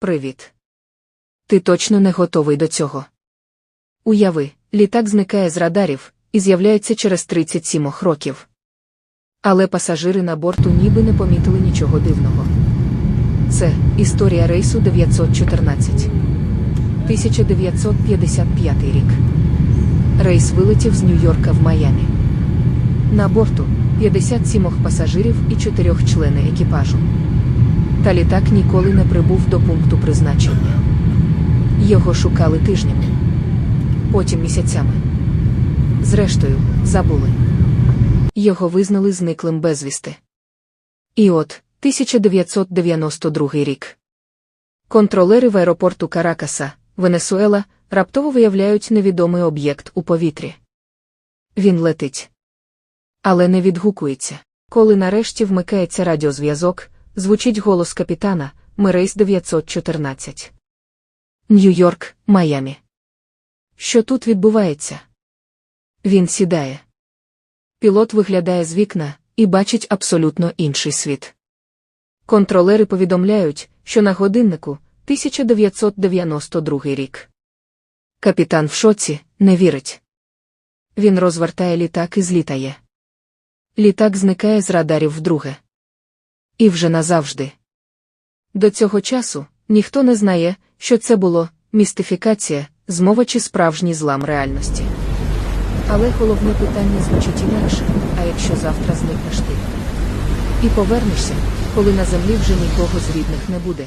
Привіт. Ти точно не готовий до цього. Уяви, літак зникає з радарів і з'являється через 37 років. Але пасажири на борту ніби не помітили нічого дивного. Це історія рейсу 914. 1955 рік. Рейс вилетів з Нью-Йорка в Майамі. На борту 57 пасажирів і 4 члени екіпажу. Та літак ніколи не прибув до пункту призначення. Його шукали тижнями, потім місяцями. Зрештою, забули. Його визнали зниклим безвісти. І от 1992 рік. Контролери в аеропорту Каракаса, Венесуела, раптово виявляють невідомий об'єкт у повітрі. Він летить. Але не відгукується. Коли нарешті вмикається радіозв'язок, звучить голос капітана, ми рейс 914. Нью-Йорк, Майамі. Що тут відбувається? Він сідає. Пілот виглядає з вікна і бачить абсолютно інший світ. Контролери повідомляють, що на годиннику 1992 рік. Капітан в шоці не вірить. Він розвертає літак і злітає. Літак зникає з радарів вдруге. І вже назавжди. До цього часу ніхто не знає, що це було містифікація, змова чи справжній злам реальності. Але головне питання звучить інакше, а якщо завтра зникнеш ти? І повернешся, коли на землі вже нікого з рідних не буде.